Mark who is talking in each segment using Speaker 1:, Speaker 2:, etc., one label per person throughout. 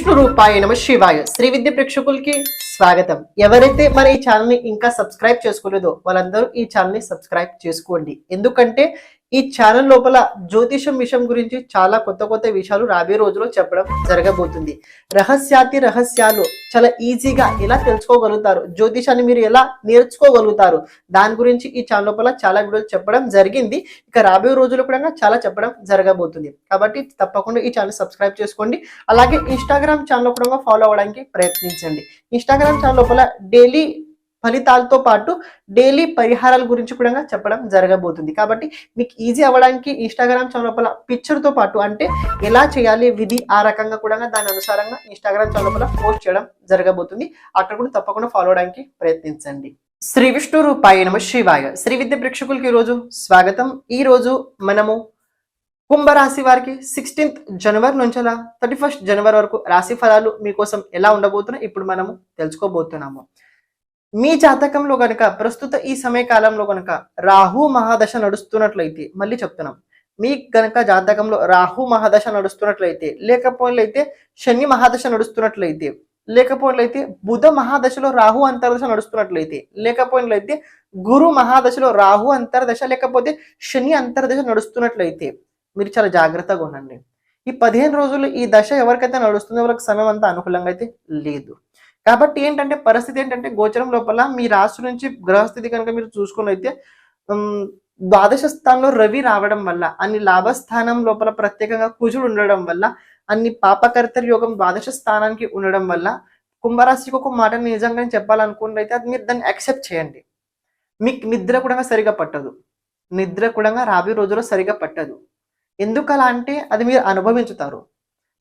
Speaker 1: విష్ణు రూపాయ నమ శివాయ శ్రీ విద్య ప్రేక్షకులకి స్వాగతం. ఎవరైతే మన ఈ ఛానల్ని ఇంకా సబ్స్క్రైబ్ చేసుకోలేదో వాళ్ళందరూ ఈ ఛానల్ని సబ్స్క్రైబ్ చేసుకోండి. ఎందుకంటే ఈ ఛానల్ లోపల జ్యోతిషం విషయం గురించి చాలా కొత్త కొత్త విషయాలు రాబోయే రోజుల్లో చెప్పడం జరగబోతుంది. రహస్యాతి రహస్యాలు చాలా ఈజీగా ఎలా తెలుసుకోగలుగుతారు? జ్యోతిషాన్ని మీరు ఎలా నేర్చుకోగలుగుతారు? దాని గురించి ఈ ఛానల్ లోపల చాలా వీడియోలు చెప్పడం జరిగింది. ఇక రాబోయే రోజుల్లో కూడా చాలా చెప్పడం జరగబోతుంది. కాబట్టి తప్పకుండా ఈ ఛానల్ సబ్స్క్రైబ్ చేసుకోండి. అలాగే ఇన్స్టాగ్రామ్ ఛానల్ కూడా ఫాలో అవ్వడానికి ప్రయత్నించండి. ఇన్స్టాగ్రామ్ సంవత్సరాల లోపల డైలీ ఫలితాలతో పాటు డైలీ పరిహారాల గురించి కూడా చెప్పడం జరగబోతుంది. కాబట్టి మీకు ఈజీ అవ్వడానికి ఇన్స్టాగ్రామ్ ఛానల్ లోపల పిక్చర్తో పాటు అంటే ఎలా చేయాలి విధి ఆ రకంగా కూడా దాని అనుసారంగా ఇన్స్టాగ్రామ్ ఛానల్ లోపల పోస్ట్ చేయడం జరగబోతుంది. అక్కడ కూడా తప్పకుండా ఫాలో అవడానికి ప్రయత్నించండి. శ్రీ విష్ణు రూపాయ నమ శ్రీవాయ శ్రీ విద్య ప్రేక్షకులకి ఈరోజు స్వాగతం. ఈ రోజు మనము కుంభరాశి వారికి సిక్స్టీన్త్ జనవరి నుంచి థర్టీ ఫస్ట్ జనవరి వరకు రాశి ఫలాలు మీకోసం ఎలా ఉండబోతున్నాయి ఇప్పుడు మనము తెలుసుకోబోతున్నాము. మీ జాతకంలో గనక ప్రస్తుత ఈ సమయ కాలంలో గనక రాహు మహాదశ నడుస్తున్నట్లయితే మళ్ళీ చెప్తున్నాం. మీ గనక జాతకంలో రాహు మహాదశ నడుస్తున్నట్లయితే లేకపోయినట్లయితే శని మహాదశ నడుస్తున్నట్లయితే లేకపోయినట్లయితే బుధ మహాదశలో రాహు అంతర్దశ నడుస్తున్నట్లయితే లేకపోయినట్లయితే గురు మహాదశలో రాహు అంతర్దశ లేకపోతే శని అంతర్దశ నడుస్తున్నట్లయితే మీరు చాలా జాగ్రత్తగా ఉండండి. ఈ పదిహేను రోజులు ఈ దశ ఎవరికైతే నడుస్తుందో వాళ్ళకి సమయం అంతా అనుకూలంగా అయితే లేదు. కాబట్టి ఏంటంటే పరిస్థితి ఏంటంటే గోచరం లోపల మీ రాశి నుంచి గ్రహస్థితి కనుక మీరు చూసుకున్నైతే ద్వాదశ స్థానంలో రవి రావడం వల్ల అన్ని లాభస్థానం లోపల ప్రత్యేకంగా కుజుడు ఉండడం వల్ల అన్ని పాపకర్తరి యోగం ద్వాదశ స్థానానికి ఉండడం వల్ల కుంభరాశికి ఒక మాట నిజంగా చెప్పాలనుకున్నట్లయితే అది మీరు దాన్ని యాక్సెప్ట్ చేయండి. మీకు నిద్ర కూడా సరిగా పట్టదు. నిద్ర కూడా రాబోయే రోజుల్లో సరిగా పట్టదు. ఎందుకు అలా అంటే అది మీరు అనుభవించుతారు.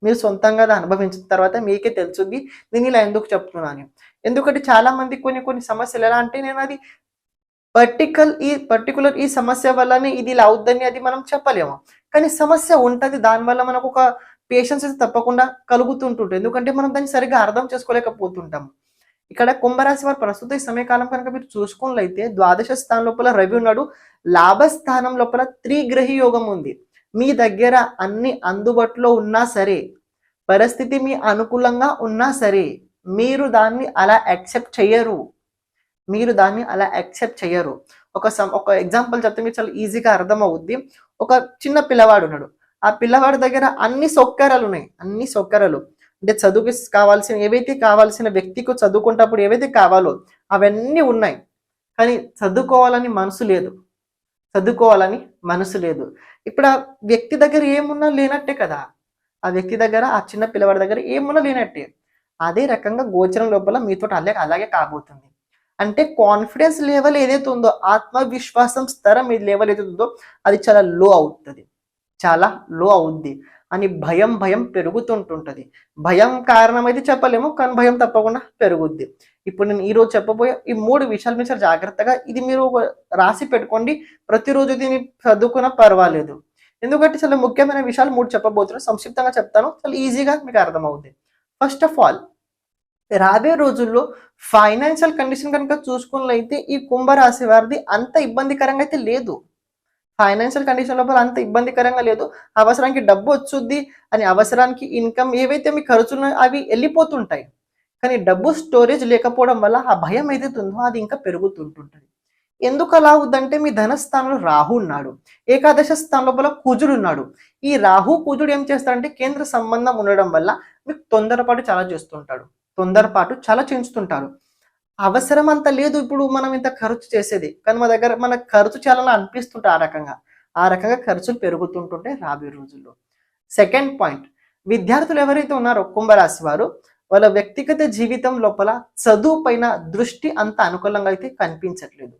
Speaker 1: మీరు సొంతంగా అది అనుభవించిన తర్వాత మీకే తెలుస్తుంది నేను ఇలా ఎందుకు చెప్తున్నాను. ఎందుకంటే చాలా మంది కొన్ని కొన్ని సమస్యలు ఎలా అంటే నేను అది పర్టికల్ ఈ పర్టికులర్ ఈ సమస్య వల్లనే ఇది ఇలా అవుద్దని అది మనం చెప్పలేము. కానీ సమస్య ఉంటుంది దానివల్ల మనకు ఒక పేషెన్స్ అయితే తప్పకుండా కలుగుతుంటుంది ఎందుకంటే మనం దాన్ని సరిగ్గా అర్థం చేసుకోలేకపోతుంటాం. ఇక్కడ కుంభరాశి వారు ప్రస్తుత ఈ సమయకాలం కనుక మీరు చూసుకున్నట్లయితే ద్వాదశ స్థానం లోపల రవి ఉన్నాడు. లాభస్థానం లోపల త్రిగ్రహి యోగం ఉంది. మీ దగ్గర అన్ని అందుబాటులో ఉన్నా సరే పరిస్థితి మీ అనుకూలంగా ఉన్నా సరే మీరు దాన్ని అలా యాక్సెప్ట్ చెయ్యరు. మీరు దాన్ని అలా యాక్సెప్ట్ చెయ్యరు. ఒక సం ఒక ఎగ్జాంపుల్ చెప్తే మీకు చాలా ఈజీగా అర్థమవుద్ది. ఒక చిన్న పిల్లవాడు ఉన్నాడు. ఆ పిల్లవాడి దగ్గర అన్ని సౌకర్యాలు ఉన్నాయి. అన్ని సౌకర్యాలు. అంటే చదువుకి కావాల్సిన ఏవైతే కావాల్సిన వ్యక్తికి చదువుకుంటప్పుడు ఏవైతే కావాలో అవన్నీ ఉన్నాయి. కానీ చదువుకోవాలని మనసు లేదు. చదువుకోవాలని మనసు లేదు. ఇప్పుడు ఆ వ్యక్తి దగ్గర ఏమున్నా లేనట్టే కదా. ఆ వ్యక్తి దగ్గర ఆ చిన్న పిల్లవాడి దగ్గర ఏమున్నా లేనట్టే. అదే రకంగా గోచరం లోపల మీతో అలాగే అలాగే కాబోతుంది. అంటే కాన్ఫిడెన్స్ లెవెల్ ఏదైతే ఉందో ఆత్మవిశ్వాసం స్థరం ఇది లెవెల్ ఏదైతే ఉందో అది చాలా లో అవుతుంది. చాలా లో అవుద్ది. అని భయం భయం పెరుగుతుంటుంటది. భయం కారణం అయితే చెప్పలేము కానీ భయం తప్పకుండా పెరుగుద్ది. ఇప్పుడు నేను ఈ రోజు చెప్పబోయే ఈ మూడు విషయాలు మీరు జాగ్రత్తగా ఇది మీరు రాసి పెట్టుకోండి. ప్రతిరోజు దీన్ని చదువుకున్నా పర్వాలేదు. ఎందుకంటే చాలా ముఖ్యమైన విషయాలు మూడు చెప్పబోతున్నాను సంక్షిప్తంగా చెప్తాను. చాలా ఈజీగా మీకు అర్థమవుతుంది ఫస్ట్ ఆఫ్ ఆల్ రాబోయే రోజుల్లో ఫైనాన్షియల్ కండిషన్ కనుక చూసుకున్నట్లయితే ఈ కుంభరాశి వారిది అంత ఇబ్బందికరంగా అయితే లేదు. ఫైనాన్షియల్ కండిషన్ లోపల అంత ఇబ్బందికరంగా లేదు. అవసరానికి డబ్బు వచ్చుద్ది. అని అవసరానికి ఇన్కమ్ ఏవైతే మీ ఖర్చులు అవి వెళ్ళిపోతుంటాయి. కానీ డబ్బు స్టోరేజ్ లేకపోవడం వల్ల ఆ భయం ఏదైతే ఉందో అది ఇంకా పెరుగుతుంటుంటుంది. ఎందుకు అలా అవుద్దంటే మీ ధనస్థానంలో రాహు ఉన్నాడు. ఏకాదశ స్థానం లోపల కుజుడు ఉన్నాడు. ఈ రాహు కుజుడు ఏం చేస్తాడంటే కేంద్ర సంబంధం ఉండడం వల్ల మీకు తొందరపాటు చాలా చేస్తుంటాడు. తొందరపాటు చాలా చేస్తుంటాడు అవసరం అంత లేదు ఇప్పుడు మనం ఇంత ఖర్చు చేసేది. కానీ మా దగ్గర మన ఖర్చు చాలా అనిపిస్తుంటే ఆ రకంగా. ఆ రకంగా ఖర్చులు పెరుగుతుంటుంటే రాబోయే రోజుల్లో. Second point. విద్యార్థులు ఎవరైతే ఉన్నారో కుంభరాశి వారు వాళ్ళ వ్యక్తిగత జీవితం లోపల చదువు పైన దృష్టి అంత అనుకూలంగా అయితే కనిపించట్లేదు.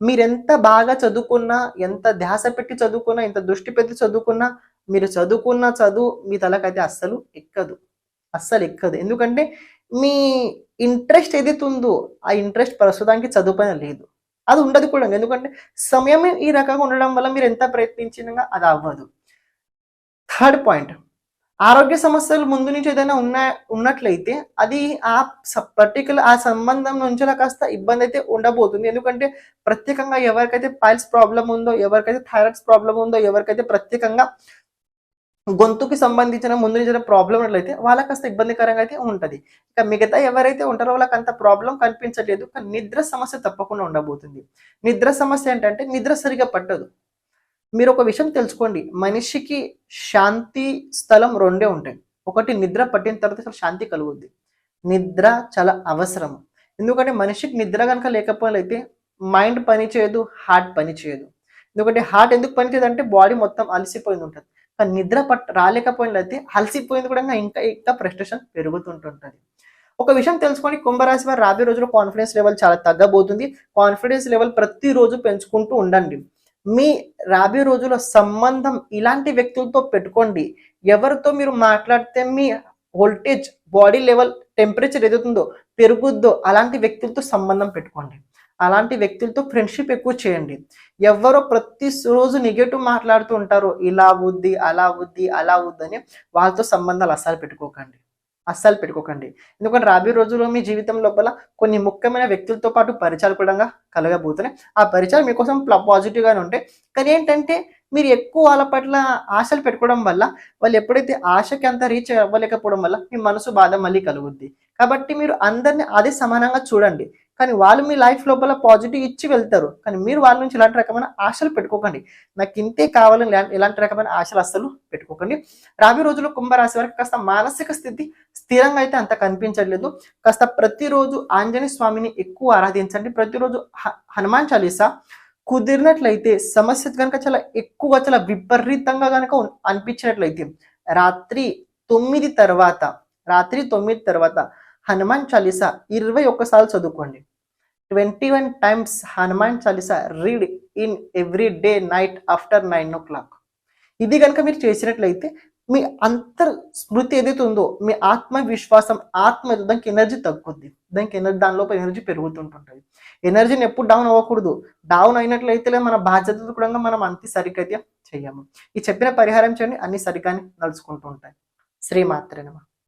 Speaker 1: మీరెంత బాగా చదువుకున్నా ఎంత ధ్యాస పెట్టి చదువుకున్నా ఎంత దృష్టి పెట్టి చదువుకున్నా మీరు చదువుకున్న చదువు మీ తలకైతే అస్సలు ఎక్కదు. అస్సలు ఎక్కదు. ఎందుకంటే మీ ఇంట్రెస్ట్ ఏదైతే ఉందో ఆ ఇంట్రెస్ట్ ప్రస్తుతానికి చదువు పైన లేదు. అది ఉండదు కూడా. ఎందుకంటే సమయం ఈ రకంగా ఉండడం వల్ల మీరు ఎంత ప్రయత్నించినా అది అవ్వదు. Third point. ఆరోగ్య సమస్యలు ముందు నుంచి ఏదైనా ఉన్న ఉన్నట్లయితే అది ఆ పర్టికులర్ ఆ సంబంధం నుంచి కాస్త ఇబ్బంది అయితే ఉండబోతుంది. ఎందుకంటే ప్రత్యేకంగా ఎవరికైతే పైల్స్ ప్రాబ్లం ఉందో ఎవరికైతే థైరాయిడ్స్ ప్రాబ్లం ఉందో ఎవరికైతే ప్రత్యేకంగా గొంతుకి సంబంధించిన ముందు నుంచి ప్రాబ్లం ఉన్నట్లయితే వాళ్ళకి కాస్త ఇబ్బందికరంగా అయితే ఉంటుంది. ఇక మిగతా ఎవరైతే ఉంటారో వాళ్ళకి అంత ప్రాబ్లం కనిపించట్లేదు. కానీ నిద్ర సమస్య తప్పకుండా ఉండబోతుంది. నిద్ర సమస్య ఏంటంటే నిద్ర సరిగా పట్టదు. మీరు ఒక విషయం తెలుసుకోండి. మనిషికి శాంతి స్థలం రెండే ఉంటాయి. ఒకటి నిద్ర పట్టిన తర్వాత అసలు శాంతి కలుగుద్ది. నిద్ర చాలా అవసరం. ఎందుకంటే మనిషికి నిద్ర కనుక లేకపోతే మైండ్ పని చేయదు హార్ట్ పని చేయదు. ఎందుకంటే హార్ట్ ఎందుకు పని చేయదు అంటే బాడీ మొత్తం అలసిపోయింది ఉంటుంది. కానీ నిద్ర పట్ రాలేకపోయినట్లయితే అలసిపోయింది కూడా ఇంకా ఇంకా ప్రెస్టేషన్ పెరుగుతుంటుంటుంది. ఒక విషయం తెలుసుకోండి కుంభరాశి వారు రాబోయే రోజుల్లో కాన్ఫిడెన్స్ లెవెల్ చాలా తగ్గబోతుంది. కాన్ఫిడెన్స్ లెవెల్ ప్రతిరోజు పెంచుకుంటూ ఉండండి. మీ రాబోయే రోజుల్లో సంబంధం ఇలాంటి వ్యక్తులతో పెట్టుకోండి. ఎవరితో మీరు మాట్లాడితే మీ వోల్టేజ్ బాడీ లెవెల్ టెంపరేచర్ ఎదుగుతుందో పెరుగుద్దో అలాంటి వ్యక్తులతో సంబంధం పెట్టుకోండి. అలాంటి వ్యక్తులతో ఫ్రెండ్షిప్ ఎక్కువ చేయండి. ఎవరో ప్రతి రోజు నెగటివ్ మాట్లాడుతూ ఉంటారో ఇలా ఉద్ది అలా ఉద్ది అలా అవుద్దని వాళ్ళతో సంబంధాలు అసలు పెట్టుకోకండి. అస్సలు పెట్టుకోకండి. ఎందుకంటే రాబోయే రోజుల్లో మీ జీవితం లోపల కొన్ని ముఖ్యమైన వ్యక్తులతో పాటు పరిచయాలు కూడా కలగబోతున్నాయి. ఆ పరిచయాలు మీకోసం పాజిటివ్గానే ఉంటాయి. కానీ ఏంటంటే మీరు ఎక్కువ వాళ్ళ పట్ల ఆశలు పెట్టుకోవడం వల్ల వాళ్ళు ఎప్పుడైతే ఆశకి అంత రీచ్ అవ్వలేకపోవడం వల్ల మీ మనసు బాధ మళ్ళీ కలుగుద్ది. కాబట్టి మీరు అందరిని అదే సమానంగా చూడండి. కానీ వాళ్ళు మీ లైఫ్ లోపల పాజిటివ్ ఇచ్చి వెళ్తారు. కానీ మీరు వాళ్ళ నుంచి ఇలాంటి రకమైన ఆశలు పెట్టుకోకండి. నాకు ఇంతే కావాలని ఇలాంటి- రకమైన ఆశలు అస్సలు పెట్టుకోకండి. రాబోయే రోజుల్లో కుంభరాశి వారికి కాస్త మానసిక స్థితి స్థిరంగా అయితే అంత కనిపించట్లేదు. కాస్త ప్రతిరోజు ఆంజనేయ స్వామిని ఎక్కువ ఆరాధించండి. ప్రతిరోజు హ- హనుమాన్ చాలీసా కుదిరినట్లయితే సమస్య కనుక చాలా ఎక్కువగా చాలా విపరీతంగా కనుక అనిపించినట్లయితే రాత్రి తొమ్మిది తర్వాత రాత్రి తొమ్మిది తర్వాత హనుమాన్ చాలీసా ఇరవై ఒక్కసార్లు చదువుకోండి. Twenty one times Hanuman Chalisa read in every day night after nine o'clock. ఇది కనుక మీరు చేసినట్లయితే మీ అంతర్ స్మృతి ఏదైతే ఉందో మీ ఆత్మవిశ్వాసం ఆత్మ దానికి ఎనర్జీ తగ్గుద్ది. దానికి ఎనర్జీ దానిలోపు ఎనర్జీ పెరుగుతుంటుంటుంది. ఎనర్జీని ఎప్పుడు డౌన్ అవ్వకూడదు. డౌన్ అయినట్లయితే మన బాధ్యత కూడా మనం అంత సరిగ్గా చేయము. ఈ చెప్పిన పరిహారం చేయండి అన్ని సరిగ్గానే నడుచుకుంటూ ఉంటాయి. శ్రీమాత్రేనమా